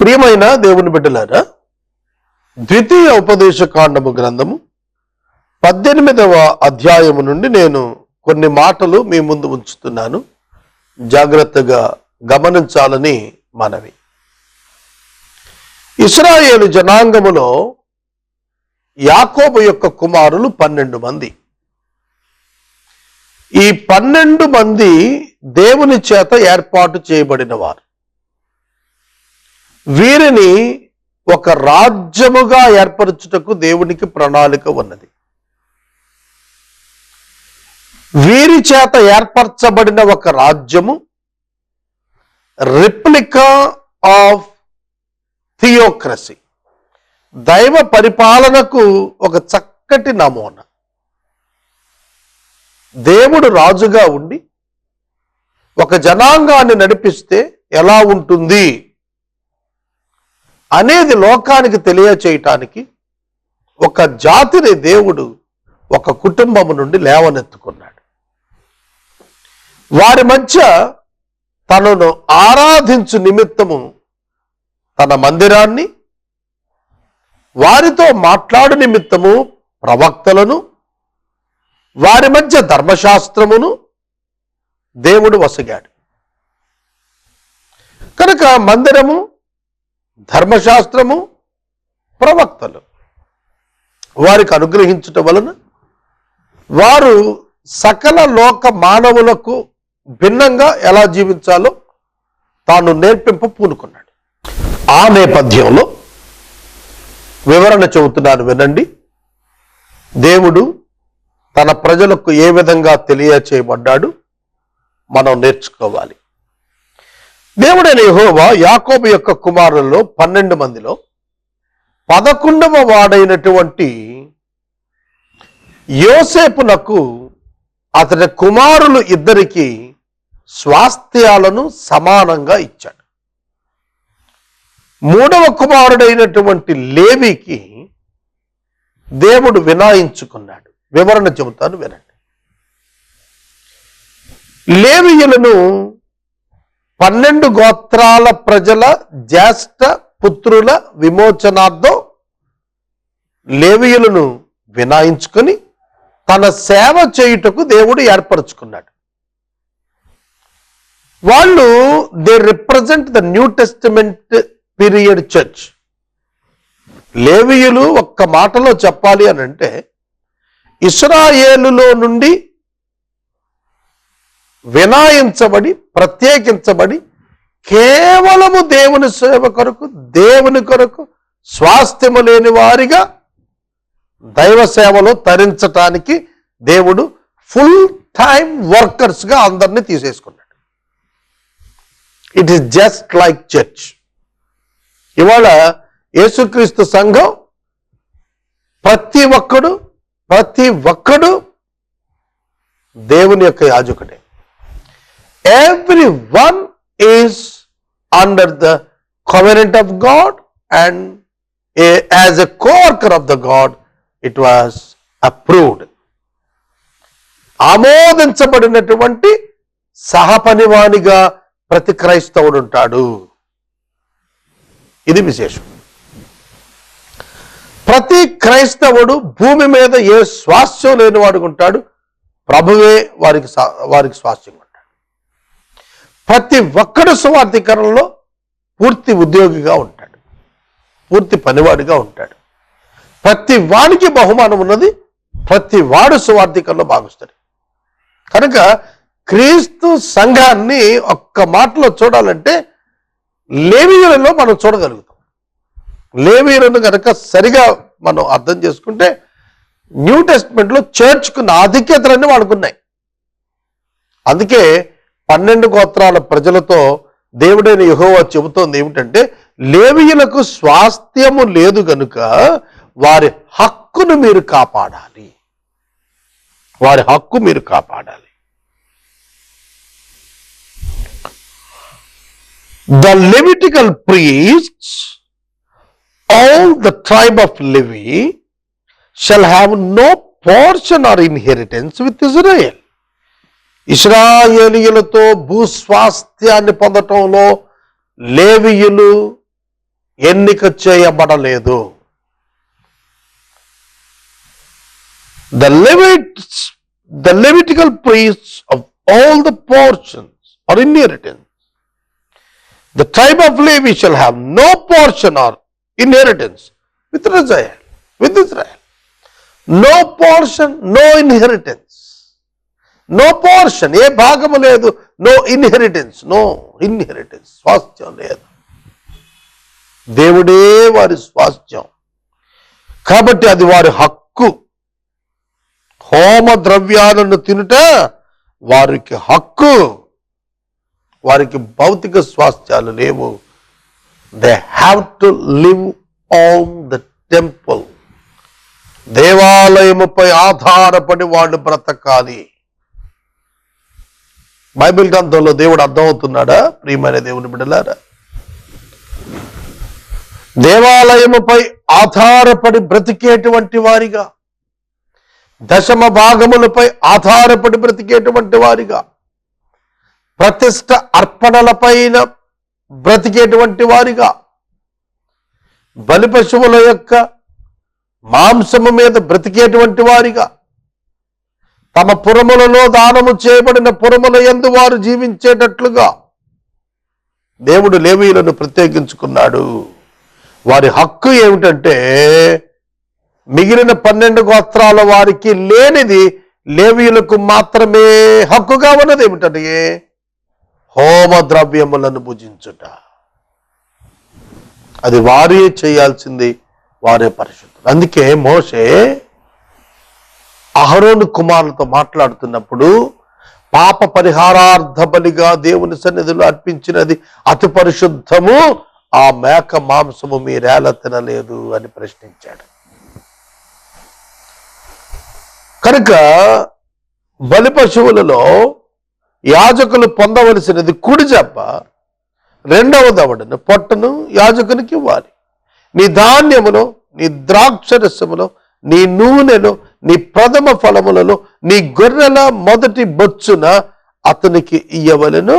ప్రియమైన దేవుని బిడ్డలారా ద్వితీయ ఉపదేశ కాండము గ్రంథము పద్దెనిమిదవ అధ్యాయము నుండి నేను కొన్ని మాటలు మీ ముందు ఉంచుతున్నాను. జాగ్రత్తగా గమనించాలని మనవి. ఇస్రాయేలు జనాంగములో యాకోబు యొక్క కుమారులు పన్నెండు మంది. ఈ పన్నెండు మంది దేవుని చేత ఏర్పాటు చేయబడినవారు వీరిని ఒక రాజ్యముగా ఏర్పరచుటకు దేవునికి ప్రణాళిక ఉన్నది. వీరి చేత ఏర్పరచబడిన ఒక రాజ్యము రిప్లికా ఆఫ్ థియోక్రసీ. దైవ పరిపాలనకు ఒక చక్కటి నమూనా. దేవుడు రాజుగా ఉండి ఒక జనాంగాన్ని నడిపిస్తే ఎలా ఉంటుంది? అనేది లోకానికి తెలియచేయటానికి ఒక జాతిని దేవుడు ఒక కుటుంబము నుండి లేవనెత్తుకున్నాడు. వారి మధ్య తనను ఆరాధించు నిమిత్తము తన మందిరాన్ని వారితో మాట్లాడు నిమిత్తము ప్రవక్తలను వారి మధ్య ధర్మశాస్త్రమును దేవుడు వసగాడు. కనుక మందిరము ధర్మశాస్త్రము ప్రవక్తలు. వారికి అనుగ్రహించటం వలన వారు సకల లోక మానవులకు భిన్నంగా ఎలా జీవించాలో తాను నేర్పింప పూనుకున్నాడు. ఆ నేపథ్యంలో వివరణ చెబుతున్నాను వినండి. దేవుడు తన ప్రజలకు ఏ విధంగా తెలియచేయబడ్డాడు మనం నేర్చుకోవాలి. దేవుడైన యహోవా యాకోబు యొక్క కుమారులలో పన్నెండు మందిలో పదకొండవ వాడైనటువంటి యోసేపునకు అతని కుమారులు ఇద్దరికి స్వాస్థ్యాలను సమానంగా ఇచ్చాడు. మూడవ కుమారుడైనటువంటి లేవికి దేవుడు వినాయించుకున్నాడు. వివరణ చెబుతాను వినండి. లేవియులను పన్నెండు గోత్రాల ప్రజల జ్యేష్ఠ పుత్రుల విమోచనార్థం లేవియులను వినాయించుకొని తన సేవ చేయుటకు దేవుడు ఏర్పరచుకున్నాడు. వాళ్ళు they represent the new testament period church లేవియులు ఒక్క మాటలో చెప్పాలి అని అంటే ఇస్రాయేలులో నుండి వినాయించబడి ప్రత్యేకించబడి కేవలము దేవుని సేవ కొరకు దేవుని కొరకు స్వాస్థ్యము లేని వారిగా దైవ సేవలో తరించటానికి దేవుడు ఫుల్ టైం వర్కర్స్గా అందరినీ తీసేసుకున్నాడు. It is just like church ఇవాళ యేసుక్రీస్తు సంఘం ప్రతి ఒక్కడు ప్రతి ఒక్కడు దేవుని యొక్క యాజకుడే. Every one the under the God of God and a a coworker of the God it was approved ఆమోదించబడినటువంటి సహపనివానిగా ప్రతి క్రైస్తవుడు ఉంటాడు. ఇది విశేషం. ప్రతి క్రైస్తవుడు భూమి మీద ఏ స్వాస్థ్యం లేని ఉంటాడు. ప్రభువే వారికి వారికి స్వాస్థ్యం. ప్రతి ఒక్కడు సువార్థీకరణలో పూర్తి ఉద్యోగిగా ఉంటాడు. పూర్తి పనివాడిగా ఉంటాడు. ప్రతి వాడికి బహుమానం ఉన్నది ప్రతి వాడు సువార్థికల్లో భావిస్తాడు కనుక క్రీస్తు సంఘాన్ని ఒక్క మాటలో చూడాలంటే లేవీయులలో మనం చూడగలుగుతాం. లేవీయులను కనుక సరిగా మనం అర్థం చేసుకుంటే న్యూ టెస్ట్మెంట్లో చేర్చుకున్న ఆధిక్యతలన్నీ వాడుకున్నాయి అందుకే పన్నెండు గోత్రాల ప్రజలతో దేవుడైన యుహోవా చెబుతోంది ఏమిటంటే లేవియులకు స్వాస్థ్యము లేదు గనుక వారి హక్కును మీరు కాపాడాలి. వారి హక్కు మీరు కాపాడాలి. The Levitical priest all the tribe of Levi shall have no portion or inheritance with Israel ఇస్రాయేలీయులతో భూస్వాస్థ్యాన్ని పొందటంలో లేవియులు ఎన్నిక చేయబడలేదు. The Levites the Levitical priest of all the portions or inheritance the type of Levi shall have no portion or inheritance with Israel with Israel no portion no inheritance no portion ఏ భాగము లేదు. No inheritance no inheritance స్వాస్థ్యం లేదు. దేవుడే వారి స్వాస్థ్యం. కాబట్టి అది వారి హక్కు. హోమ ద్రవ్యాలను తినుట వారికి హక్కు. వారికి భౌతిక స్వాస్థ్యాలు లేవు. They have to live on the temple దేవాలయముపై ఆధారపడి వాళ్ళు బ్రతకాలి. బైబిల్ గ్రంథంలో దేవుడు అర్థమవుతున్నాడా? ప్రియమైన దేవుని బిడ్డలారా? దేవాలయముపై ఆధారపడి బ్రతికేటువంటి వారిగా దశమ భాగములపై ఆధారపడి బ్రతికేటువంటి వారిగా ప్రతిష్ట అర్పణలపైన బ్రతికేటువంటి వారిగా బలి పశువుల యొక్క మాంసము మీద బ్రతికేటువంటి వారిగా తమ పురములలో దానము చేయబడిన పురముల ఎందు వారు జీవించేటట్లుగా దేవుడు లేవీయులను ప్రత్యేకించుకున్నాడు. వారి హక్కు ఏమిటంటే మిగిలిన పన్నెండు గోత్రాల వారికి లేనిది లేవీయులకు మాత్రమే హక్కుగా ఉన్నది ఏమిటంటే హోమ ద్రవ్యములను భుజించుట. అది వారే చేయాల్సింది వారే పరిశుద్ధులు. అందుకే మోషే అహరోను కుమారులతో మాట్లాడుతున్నప్పుడు పాప పరిహారార్థ బలిగా దేవుని సన్నిధిలో అర్పించినది అతి పరిశుద్ధము ఆ మేక మాంసము మీరేలా తినలేదు అని ప్రశ్నించాడు. కనుక బలి పశువులలో యాజకులు పొందవలసినది కుడి జబ్బ రెండవ దవడను పొట్టను యాజకునికి ఇవ్వాలి. నీ ధాన్యములో నీ ద్రాక్షరసములో నీ నూనెను నీ ప్రథమ ఫలములలో నీ గొర్రెల మొదటి బొచ్చున అతనికి ఇయ్యవలను.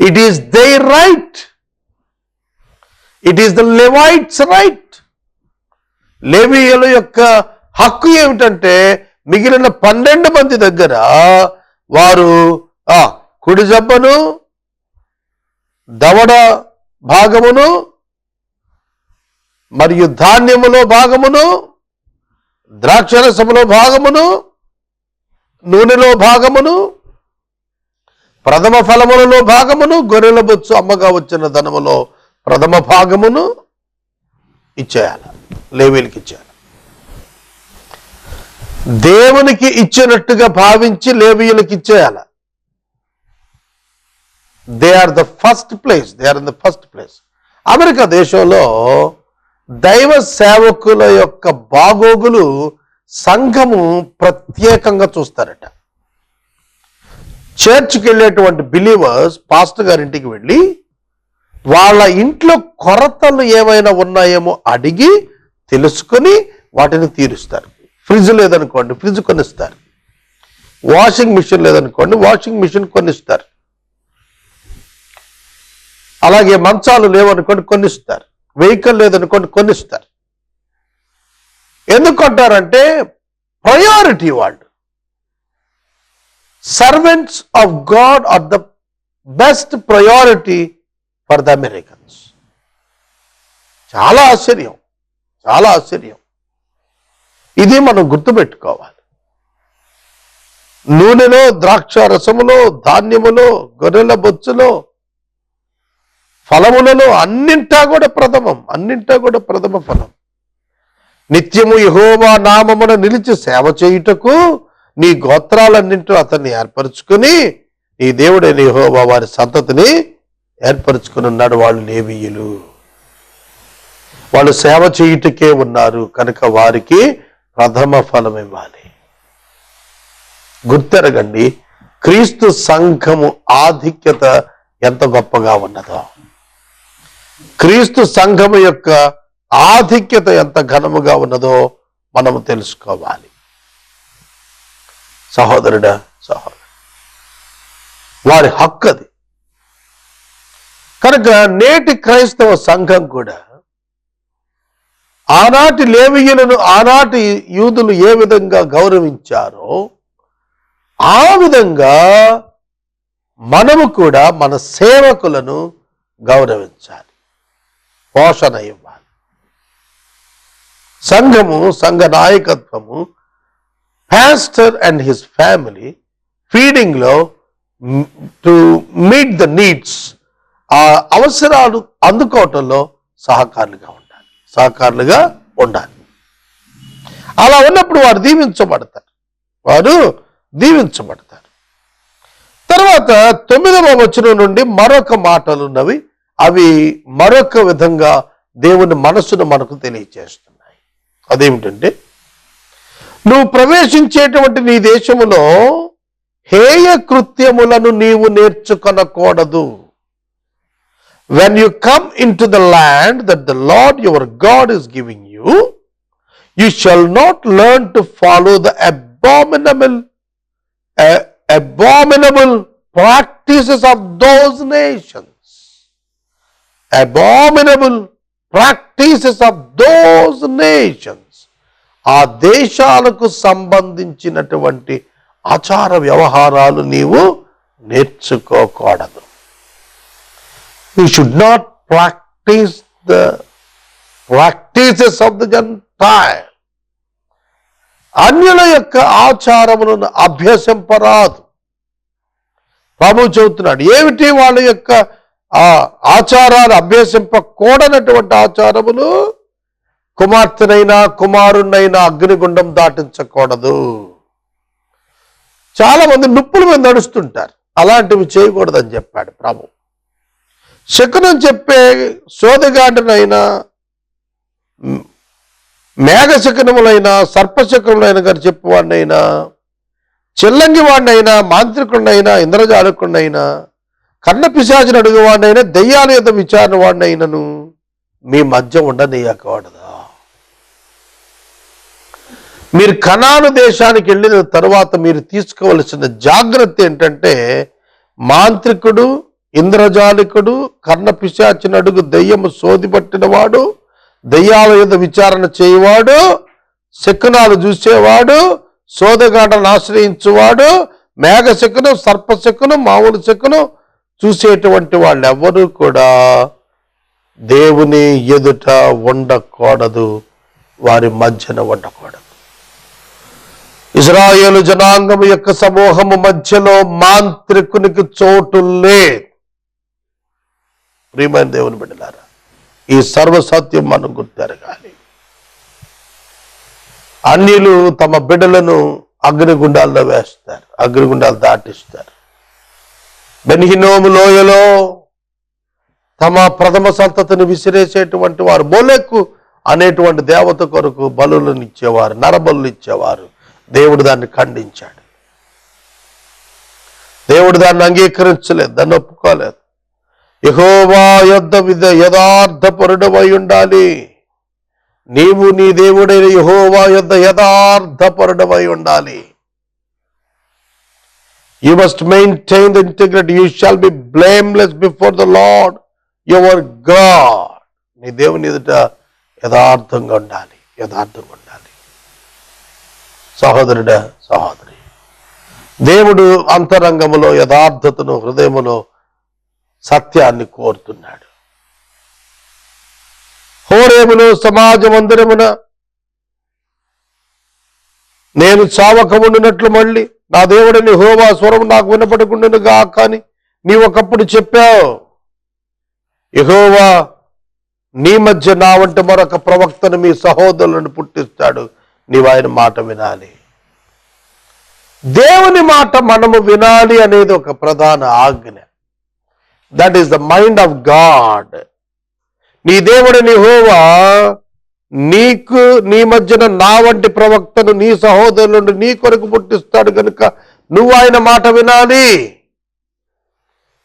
It is their right it is the Levites right లేవీయుల యొక్క హక్కు ఏమిటంటే మిగిలిన పన్నెండు మంది దగ్గర వారు ఆ కుడి జబ్బను దవడ భాగమును మరియు ధాన్యములో భాగమును ద్రాక్షరసములో భాగమును నూనెలో భాగమును ప్రథమ ఫలములలో భాగమును గొర్రెల బొచ్చు అమ్మగా వచ్చిన ధనములో ప్రథమ భాగమును ఇచ్చేయాలి. లేవీలకి ఇచ్చేయాలి. దేవునికి ఇచ్చినట్టుగా భావించి లేవీయులకి ఇచ్చేయాలి. They are the first place they are in the first place America దేశంలో దైవ సేవకుల యొక్క బాగోగులు సంఘము ప్రత్యేకంగా చూస్తారట. చర్చ్కి వెళ్ళేటువంటి బిలీవర్స్ పాస్టర్ గారింటికి వెళ్ళి వాళ్ళ ఇంట్లో కొరతలు ఏమైనా ఉన్నాయేమో అడిగి తెలుసుకొని వాటిని తీరుస్తారు. ఫ్రిడ్జ్ లేదనుకోండి ఫ్రిడ్జ్ కొనిస్తారు. వాషింగ్ మిషన్ లేదనుకోండి వాషింగ్ మిషన్ కొనిస్తారు. అలాగే మంచాలు లేవనుకోండి కొనిస్తారు. వెహికల్ లేదనుకోండి కొనిస్తారు ఎందుకు అంటారంటే ప్రయారిటీ వాళ్ళు servants of God are the best priority for the Americans చాలా ఆశ్చర్యం చాలా ఆశ్చర్యం. ఇది మనం గుర్తుపెట్టుకోవాలి. నూనెలో ద్రాక్ష రసములో ధాన్యములో గొర్రెల బొచ్చులో ఫలములలో అన్నింటా కూడా ప్రథమం అన్నింటా కూడా ప్రథమ ఫలం. నిత్యము యహోవా నామమున నిలిచి సేవ చేయుటకు నీ గోత్రాలన్నింటూ అతన్ని ఏర్పరచుకుని నీ దేవుడైన యహోవా వారి సంతతిని ఏర్పరచుకుని ఉన్నాడు వాళ్ళు లేవీయులు. వాళ్ళు సేవ చేయుటకే ఉన్నారు కనుక వారికి ప్రథమ ఫలం ఇవ్వాలి. గుర్తెరగండి క్రీస్తు సంఘము ఆధిక్యత ఎంత గొప్పగా ఉన్నదో. క్రీస్తు సంఘము యొక్క ఆధిక్యత ఎంత ఘనముగా ఉన్నదో మనము తెలుసుకోవాలి. సహోదరుడా సహోదరు వారి హక్కు అది కనుక నేటి క్రైస్తవ సంఘం కూడా ఆనాటి లేవియులను ఆనాటి యూదులు ఏ విధంగా గౌరవించారో ఆ విధంగా మనము కూడా మన సేవకులను గౌరవించాలి. పోషణ ఇవ్వాలి. సంఘము సంఘ నాయకత్వము పాస్టర్ అండ్ హిస్ ఫ్యామిలీ ఫీడింగ్లో టు మీట్ ద నీడ్స్ ఆ అవసరాలు అందుకోవటంలో సహకారులుగా ఉండాలి. సహకారులుగా ఉండాలి. అలా ఉన్నప్పుడు వారు దీవించబడతారు. వారు దీవించబడతారు. తర్వాత తొమ్మిదవ వచనం నుండి మరొక మాటలు ఉన్నవి అవి మరొక విధంగా దేవుని మనసును మనకు తెలియచేస్తున్నాయి. అదేమిటంటే నువ్వు ప్రవేశించేటువంటి నీ దేశములో హేయ కృత్యములను నీవు నేర్చుకొనకూడదు. When you come in to the land that the Lord your God is giving you you shall not learn to follow the abominable abominable practices of those nations abominable practices of those nations ఆ దేశాలకు సంబంధించినటువంటి ఆచార వ్యవహారాలు నీవు నేర్చుకోకూడదు. You should not practise the practices of the gentile అన్యుల యొక్క ఆచారములను అభ్యసింపరాదు. ప్రభు చెబుతున్నాడు ఏమిటి వాళ్ళ యొక్క ఆ ఆచారాలు అభ్యసింపకూడనటువంటి ఆచారములు కుమార్తెనైనా కుమారుణ్ణైనా అగ్నిగుండం దాటించకూడదు. చాలా మంది నుప్పుల మీద నడుస్తుంటారు. అలాంటివి చేయకూడదని చెప్పాడు ప్రభు. శకునం చెప్పే సోదగాడినైనా మేఘశకనములైన సర్పశకములైన గారు చెప్పువాడినైనా చిల్లంగి వాడినైనా మాంత్రికుడినైనా ఇంద్రజాలకుడినైనా కన్న పిశాచిని అడుగువాడినైనా దయ్యాల యొక్క విచారణ వాడినైనను. మీ మధ్య ఉండనీయకూడదా మీరు కణాను దేశానికి వెళ్ళిన తర్వాత మీరు తీసుకోవలసిన జాగ్రత్త ఏంటంటే మాంత్రికుడు ఇంద్రజాలికుడు కర్ణ పిశాచిని అడుగు దయ్యము సోదిపట్టినవాడు దయ్యాల యొక్క విచారణ చేయవాడు శకునాలు చూసేవాడు సోదగాటను ఆశ్రయించువాడు మేఘ శకును సర్ప శకును మామూలు శకును చూసేటువంటి వాళ్ళు ఎవరు కూడా దేవుని ఎదుట ఉండకూడదు వారి మధ్యన ఉండకూడదు. ఇజ్రాయేలు జనాంగం యొక్క సమూహము మధ్యలో మాంత్రికునికి చోటు లేదు. ప్రియమైన దేవుని బిడ్డలారా ఈ సర్వసత్యం మనం గుర్తెరగాలి అన్యులు తమ బిడ్డలను అగ్నిగుండాల్లో వేస్తారు అగ్నిగుండాలు దాటిస్తారు. బెన్హినోము లోయలో తమ ప్రథమ సంతతిని విసిరేసేటువంటి వారు బోలెక్కు అనేటువంటి దేవత కొరకు బలులను ఇచ్చేవారు నరబలు ఇచ్చేవారు. దేవుడు దాన్ని ఖండించాడు. దేవుడు దాన్ని అంగీకరించలేదు దాన్ని ఒప్పుకోలేదు. యహోవా యొద్ద విధ యథార్థపరుడవై ఉండాలి. నీవు నీ దేవుడైన యహోవా యొద్ద యథార్థపరుడవై ఉండాలి. You must maintain the integrity you shall be blameless before the Lord your God నీ దేవుని ఎదుట యథార్థంగా ఉండాలి. యథార్థంగా ఉండాలి. సహోదరుడ సహోదరి దేవుడు అంతరంగములో యథార్థతను హృదయములో సత్యాన్ని కోరుతున్నాడు. హోరేమును సమాజ మందిరమున నేను చావకముండినట్లు మళ్ళీ నా దేవుడిని హోవా స్వరం నాకు వినపడకుండాను గాక అని నీ ఒకప్పుడు చెప్పావు. యహోవా నీ మధ్య నా వంటి మరొక ప్రవక్తను మీ సహోదరులను పుట్టిస్తాడు. నీవు ఆయన మాట వినాలి. దేవుని మాట మనము వినాలి అనేది ఒక ప్రధాన ఆజ్ఞ. That is the mind of God నీ దేవుడిని హోవా నీకు నీ మధ్యన నా వంటి ప్రవక్తను నీ సహోదరులను నీ కొరకు పుట్టిస్తాడు కనుక నువ్వు ఆయన మాట వినాలి.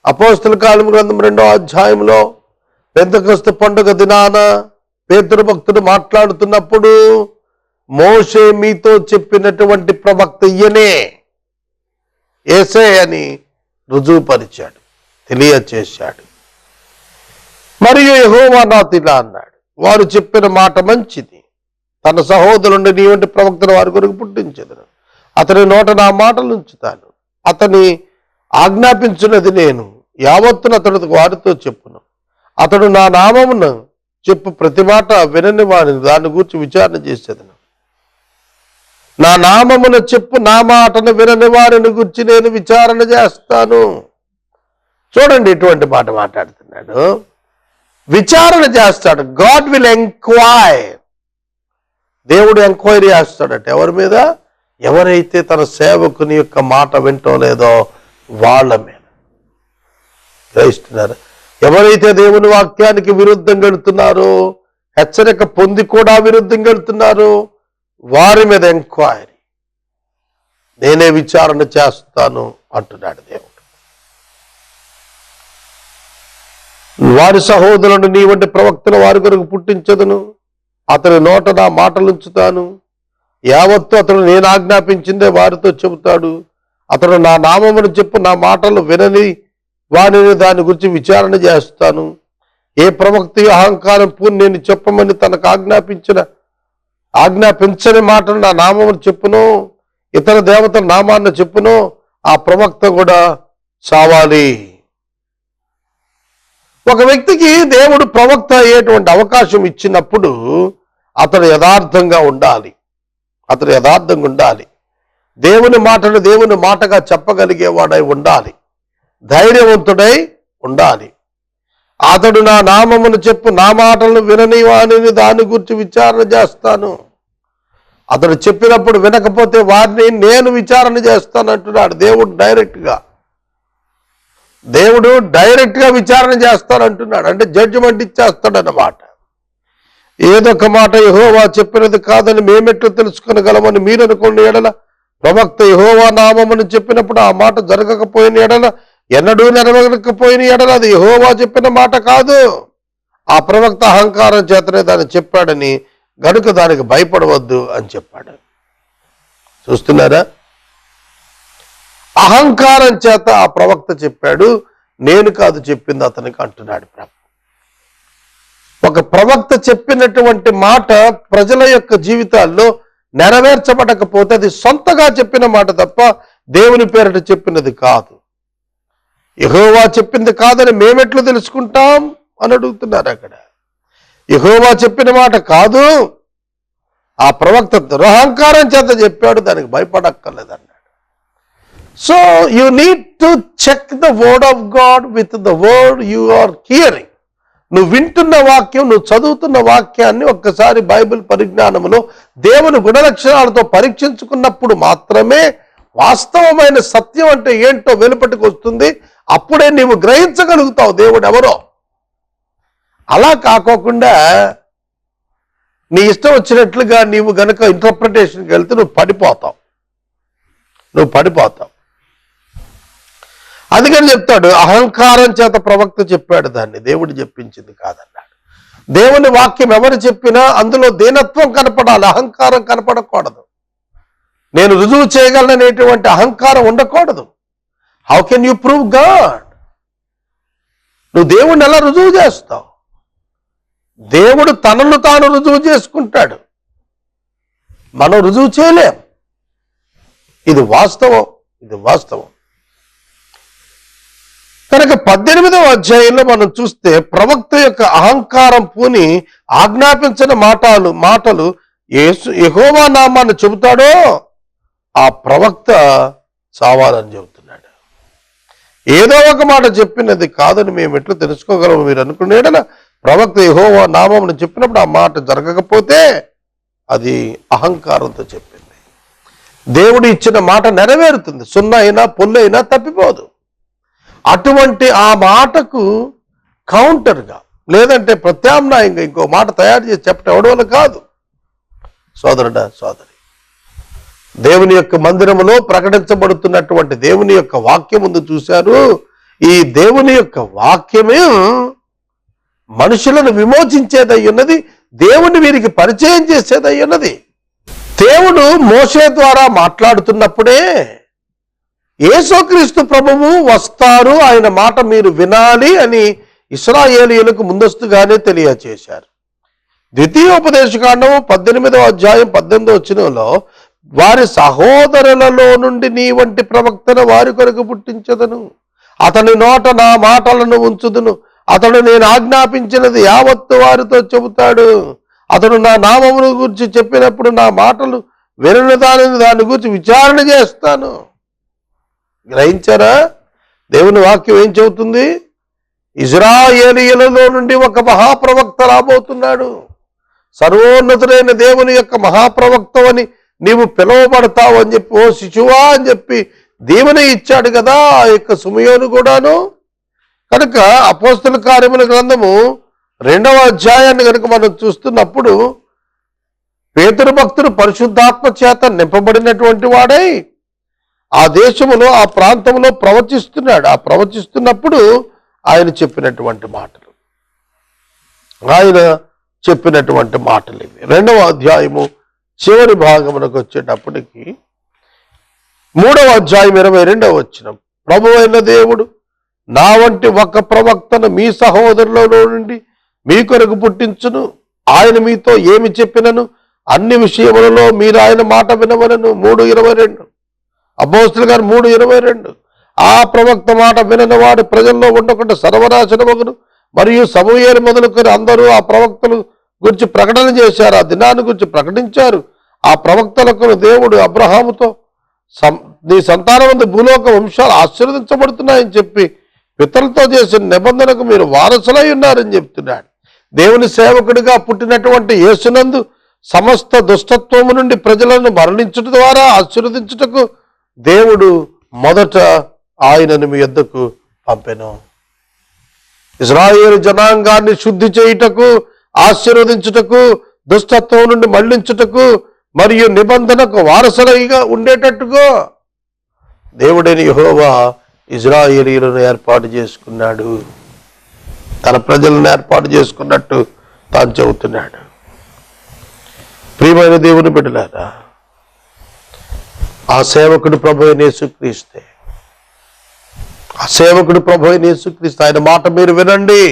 అపోస్తుల కాలం గ్రంథం రెండో అధ్యాయంలో పెద్దకస్తు పండుగ దినాన పేతురు భక్తుడు మాట్లాడుతున్నప్పుడు మోషే మీతో చెప్పినటువంటి ప్రవక్త ఇయనే ఏసే అని రుజువుపరిచాడు తెలియచేశాడు. మరియు యహోవా నాతిలా అన్నాడు వారు చెప్పిన మాట మంచిది. తన సహోదరుని నీ వంటి ప్రవక్తను వారి కొరకు పుట్టించదును. అతని నోట నా మాటలు ఉంచుతాను. అతని ఆజ్ఞాపించినది నేను. యావత్తును అతడు వారితో చెప్పును. అతడు నా నామమును చెప్పు ప్రతి మాట వినని వాడిని దాని గురించి విచారణ చేసేదను. నా నామమును చెప్పు నా మాటను వినని వారిని గురించి నేను విచారణ చేస్తాను. చూడండి ఇటువంటి మాట మాట్లాడుతున్నాడు. విచారణ చేస్తాడు. గాడ్ విల్ ఎంక్వైర్ దేవుడు ఎంక్వైరీ చేస్తాడట. ఎవరి మీద? ఎవరైతే తన సేవకుని యొక్క మాట వింటో లేదో వాళ్ళ మీద. గ్రహిస్తున్నారు ఎవరైతే దేవుని వాక్యానికి విరుద్ధం గడుతున్నారో హెచ్చరిక పొంది కూడా విరుద్ధం గడుతున్నారో వారి మీద ఎంక్వైరీ నేనే విచారణ చేస్తాను అంటున్నాడు దేవుడు. వారి సహోదరులను నీ వంటి ప్రవక్తను వారి కొరకు పుట్టించదును. అతని నోట నా మాటలు ఉంచుతాను యావత్తు అతడు నేను ఆజ్ఞాపించిందే వారితో చెబుతాడు. అతడు నా నామమును చెప్పు నా మాటలు వినని వానిని దాని గురించి విచారణ చేస్తాను. ఏ ప్రవక్తి అహంకారం పూని నేను చెప్పమని తనకు ఆజ్ఞాపించిన ఆజ్ఞాపించని మాటను నా నామమును చెప్పును ఇతర దేవతల నామాన్ని చెప్పును ఆ ప్రవక్త కూడా చావాలి. ఒక వ్యక్తికి దేవుడు ప్రవక్త అయ్యేటువంటి అవకాశం ఇచ్చినప్పుడు అతడు యథార్థంగా ఉండాలి. అతడు యథార్థంగా ఉండాలి. దేవుని మాటను దేవుని మాటగా చెప్పగలిగేవాడై ఉండాలి. ధైర్యవంతుడై ఉండాలి. అతడు నా నామమును చెప్పు నా మాటలను వినని వాణిని దాని గురించి విచారణ చేస్తాను. అతడు చెప్పినప్పుడు వినకపోతే వారిని నేను విచారణ చేస్తాను అంటున్నాడు దేవుడు డైరెక్ట్గా. దేవుడు డైరెక్ట్గా విచారణ చేస్తానంటున్నాడు. అంటే జడ్జిమెంట్ ఇచ్చేస్తాడు అన్నమాట ఏదొక మాట యహోవా చెప్పినది కాదని మేమెట్లు తెలుసుకునగలమని మీరు అనుకున్న ఎడల. ప్రవక్త యహోవా నామమును చెప్పినప్పుడు ఆ మాట జరగకపోయిన ఎడల ఎన్నడూ నెరవేరకపోయిన ఎడల అది యహోవా చెప్పిన మాట కాదు. ఆ ప్రవక్త అహంకారం చేతనే దాన్ని చెప్పాడని గనుక దానికి భయపడవద్దు అని చెప్పాడు. చూస్తున్నారా? అహంకారం చేత ఆ ప్రవక్త చెప్పాడు నేను కాదు చెప్పింది అతనికి అంటున్నాడు ప్రభు. ఒక ప్రవక్త చెప్పినటువంటి మాట ప్రజల యొక్క జీవితాల్లో నెరవేర్చబడకపోతే అది సొంతగా చెప్పిన మాట తప్ప దేవుని పేరిట చెప్పినది కాదు. యహోవా చెప్పింది కాదని మేమెట్లు తెలుసుకుంటాం అని అడుగుతున్నారు అక్కడ. యహోవా చెప్పిన మాట కాదు ఆ ప్రవక్త దురహంకారం చేత చెప్పాడు దానికి భయపడక్కర్లేదన్న so you need to check the word of God with the word you are hearing నువ్వు వింటున్న వాక్యం నువ్వు చదువుతున్న వాక్యాన్ని ఒక్కసారి బైబిల్ పరిజ్ఞానంలో దేవుని గుణలక్షణాలతో పరీక్షించుకున్నప్పుడు మాత్రమే వాస్తవమైన సత్యం అంటే ఏంటో వెలుపటికి వస్తుంది. అప్పుడే నీవు గ్రహించగలుగుతావు దేవుడు ఎవరో. అలా కాకోకుండా నీ ఇష్టం వచ్చినట్లుగా నీవు గనక ఇంటర్ప్రిటేషన్కి వెళ్తే నువ్వు పడిపోతావు. నువ్వు పడిపోతావు. అందుకని చెప్తాడు అహంకారం చేత ప్రవక్త చెప్పాడు దాన్ని దేవుడు చెప్పించింది కాదన్నాడు. దేవుని వాక్యం ఎవరు చెప్పినా అందులో దీనత్వం కనపడాలి అహంకారం కనపడకూడదు. నేను రుజువు చేయగలననేటువంటి అహంకారం ఉండకూడదు. How can you prove God నువ్వు దేవుణ్ణి ఎలా రుజువు చేస్తావు? దేవుడు తనను తాను రుజువు చేసుకుంటాడు. మనం రుజువు చేయలేం. ఇది వాస్తవం ఇది వాస్తవం. కనుక పద్దెనిమిదవ అధ్యాయంలో మనం చూస్తే ప్రవక్త యొక్క అహంకారం పూని ఆజ్ఞాపించిన మాటలు మాటలు ఏసు యహోవా నామాన్ని చెబుతాడో ఆ ప్రవక్త చావాలని చెబుతున్నాడు. ఏదో ఒక మాట చెప్పినది కాదని మేము ఎట్లా తెలుసుకోగలము? మీరు అనుకునేడన ప్రవక్త యహోవా నామం చెప్పినప్పుడు ఆ మాట జరగకపోతే అది అహంకారంతో చెప్పింది. దేవుడు ఇచ్చిన మాట నెరవేరుతుంది. సున్న అయినా పొల్లు అయినా తప్పిపోదు. అటువంటి ఆ మాటకు కౌంటర్గా లేదంటే ప్రత్యామ్నాయంగా ఇంకో మాట తయారు చేసి చెప్పడం ఎవడి వల్ల కాదు? సోదరుడా సోదరి దేవుని యొక్క మందిరములో ప్రకటించబడుతున్నటువంటి దేవుని యొక్క వాక్యం ముందు చూశారు. ఈ దేవుని యొక్క వాక్యమే మనుషులను విమోచించేదై ఉన్నది దేవుని వీరికి పరిచయం చేసేదై ఉన్నది. దేవుడు మోసే ద్వారా మాట్లాడుతున్నప్పుడే యేసుక్రీస్తు ప్రభువు వస్తారు ఆయన మాట మీరు వినాలి అని ఇస్రాయేలీయులకు ముందస్తుగానే తెలియచేశారు. ద్వితీయోపదేశకాండము పద్దెనిమిదవ అధ్యాయం పద్దెనిమిదవ వచ్చినలో వారి సహోదరులలో నుండి నీ వంటి ప్రవక్తను వారి కొరకు పుట్టించదను. అతని నోట నా మాటలను ఉంచుదును. అతడు నేను ఆజ్ఞాపించినది యావత్తు వారితో చెబుతాడు. అతడు నా నామమును గురించి చెప్పినప్పుడు నా మాటలు వినని దానిని దాని గురించి విచారణ చేస్తాను. గ్రహించారా? దేవుని వాక్యం ఏం చెబుతుంది? ఇజ్రాయేలియలలో నుండి ఒక మహాప్రవక్త రాబోతున్నాడు. సర్వోన్నతుడైన దేవుని యొక్క మహాప్రవక్తవని నీవు పిలువబడతావు అని చెప్పి ఓ శిశువా అని చెప్పి దీవెన ఇచ్చాడు కదా ఆ యొక్క సుమయోను కూడాను. కనుక అపోస్తుల కార్యముల గ్రంథము రెండవ అధ్యాయాన్ని కనుక మనం చూస్తున్నప్పుడు పేతురు భక్తుడు పరిశుద్ధాత్మ చేత నింపబడినటువంటి వాడై ఆ దేశములో ఆ ప్రాంతంలో ప్రవచిస్తున్నాడు. ఆ ప్రవచిస్తున్నప్పుడు ఆయన చెప్పినటువంటి మాటలు. ఆయన చెప్పినటువంటి మాటలు ఇవి. రెండవ అధ్యాయము చివరి భాగమునకు వచ్చేటప్పటికి మూడవ అధ్యాయం ఇరవై రెండవ వచ్చిన ప్రభు అయిన దేవుడు నా వంటి ఒక ప్రవక్తను మీ సహోదరులలో నుండి మీ కొరకు పుట్టించును. ఆయన మీతో ఏమి చెప్పినను? అన్ని విషయములలో మీరు ఆయన మాట వినవలను. మూడు ఇరవై రెండు. అబ్బోస్తులు గారు మూడు ఇరవై రెండు. ఆ ప్రవక్త మాట విననివాడు ప్రజల్లో ఉండకుండా సర్వనాశనమగును మరియు సమూహేలు మొదలుకొని అందరూ ఆ ప్రవక్తలు గురించి ప్రకటన చేశారు ఆ దినాన్ని గురించి ప్రకటించారు. ఆ ప్రవక్తలకు దేవుడు అబ్రహాముతో సం నీ సంతానమందు భూలోక వంశాలు ఆశీర్వదించబడుతున్నాయని చెప్పి పితరులతో చేసిన నిబంధనకు మీరు వారసులై ఉన్నారని చెప్తున్నాడు. దేవుని సేవకుడిగా పుట్టినటువంటి యేసునందు సమస్త దుష్టత్వము నుండి ప్రజలను మరణించుట ద్వారా ఆశీర్వదించుటకు దేవుడు మొదట ఆయనను మీ యొద్దకు పంపెను. ఇజ్రాయేల్ జనాంగాన్ని శుద్ధి చేయుటకు ఆశీర్వదించుటకు దుష్టత్వం నుండి మళ్ళించుటకు మరియు నిబంధనకు వారసులైగా ఉండేటట్టుగా దేవుడైన యహోవా ఇజ్రాయేలీలను ఏర్పాటు చేసుకున్నాడు. తన ప్రజలను ఏర్పాటు చేసుకున్నట్టు తాను చెబుతున్నాడు. ప్రియమైన దేవుని బిడ్డలారా ఆ సేవకుడు ప్రభు నేసుక్రీస్తే ఆ సేవకుడు ప్రభు నేసుక్రీస్తే ఆయన మాట మీరు వినండి.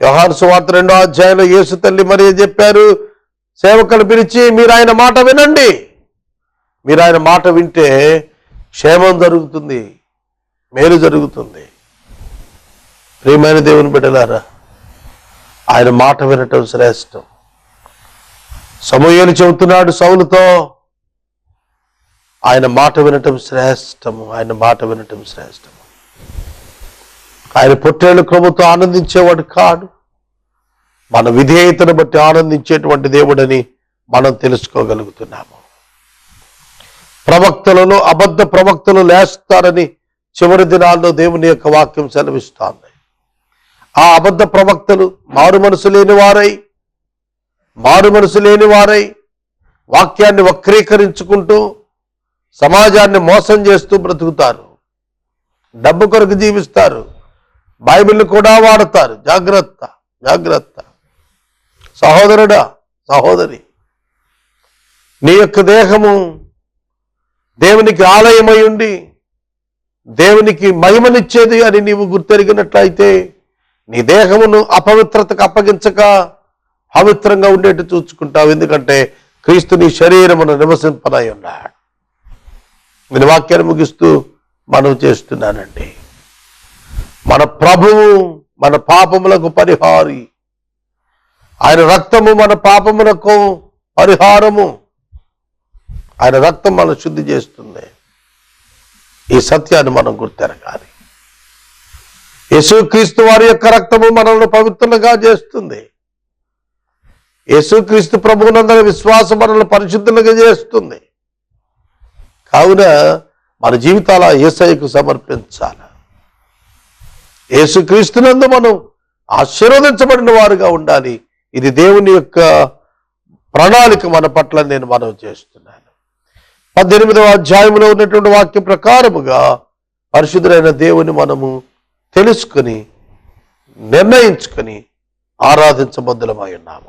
వ్యవహార సువార్త రెండో అధ్యాయంలో యేసు తల్లి మరి చెప్పారు సేవకులు పిలిచి మీరు ఆయన మాట వినండి. మీరు ఆయన మాట వింటే క్షేమం జరుగుతుంది మేలు జరుగుతుంది. ప్రియమైన దేవుని బిడ్డలారా ఆయన మాట వినటం శ్రేష్టం. సమూహలు చెబుతున్నాడు సౌలుతో ఆయన మాట వినటం శ్రేష్టము. ఆయన మాట వినటం శ్రేష్టము. ఆయన పుట్టేళ్ళు క్రమంతో ఆనందించేవాడు కాడు. మన విధేయతను బట్టి ఆనందించేటువంటి దేవుడని మనం తెలుసుకోగలుగుతున్నాము. ప్రవక్తలలో అబద్ధ ప్రవక్తలు లేస్తారని చివరి దినాల్లో దేవుని యొక్క వాక్యం సెలవిస్తోంది. ఆ అబద్ధ ప్రవక్తలు మారు మనసు లేని వారై మారు మనసు లేని వారై వాక్యాన్ని వక్రీకరించుకుంటూ సమాజాన్ని మోసం చేస్తూ బ్రతుకుతారు. డబ్బు కొరకు జీవిస్తారు. బైబిల్ని కూడా వాడతారు. జాగ్రత్త జాగ్రత్త. సహోదరుడా సహోదరి నీ యొక్క దేహము దేవునికి ఆలయమై ఉండి దేవునికి మహిమనిచ్చేది అని నీవు గుర్తెరిగినట్లయితే నీ దేహమును అపవిత్రతకు అప్పగించక పవిత్రంగా ఉండేట్టు చూసుకుంటావు ఎందుకంటే క్రీస్తు నీ శరీరమును నివసింపనై ఉన్నాడు. నేను వాక్యాన్ని ముగిస్తూ మనం చేస్తున్నానండి. మన ప్రభువు మన పాపములకు పరిహారి. ఆయన రక్తము మన పాపములకు పరిహారము. ఆయన రక్తం మనం శుద్ధి చేస్తుంది. ఈ సత్యాన్ని మనం గుర్తెరగాలి. యేసుక్రీస్తు వారి యొక్క రక్తము మనల్ని పవిత్రులుగా చేస్తుంది. యేసుక్రీస్తు ప్రభువునందరి విశ్వాసం మనల్ని పరిశుద్ధులుగా చేస్తుంది. కావున మన జీవితాల ఏసైకు సమర్పించాలి. యేసుక్రీస్తునందు మనం ఆశీర్వదించబడిన వారుగా ఉండాలి. ఇది దేవుని యొక్క ప్రణాళిక మన పట్ల నేను మనం చేస్తున్నాను. పద్దెనిమిదవ అధ్యాయంలో ఉన్నటువంటి వాక్యం ప్రకారముగా పరిశుద్ధులైన దేవుని మనము తెలుసుకొని నిర్ణయించుకొని ఆరాధించబద్దులమై ఉన్నాము.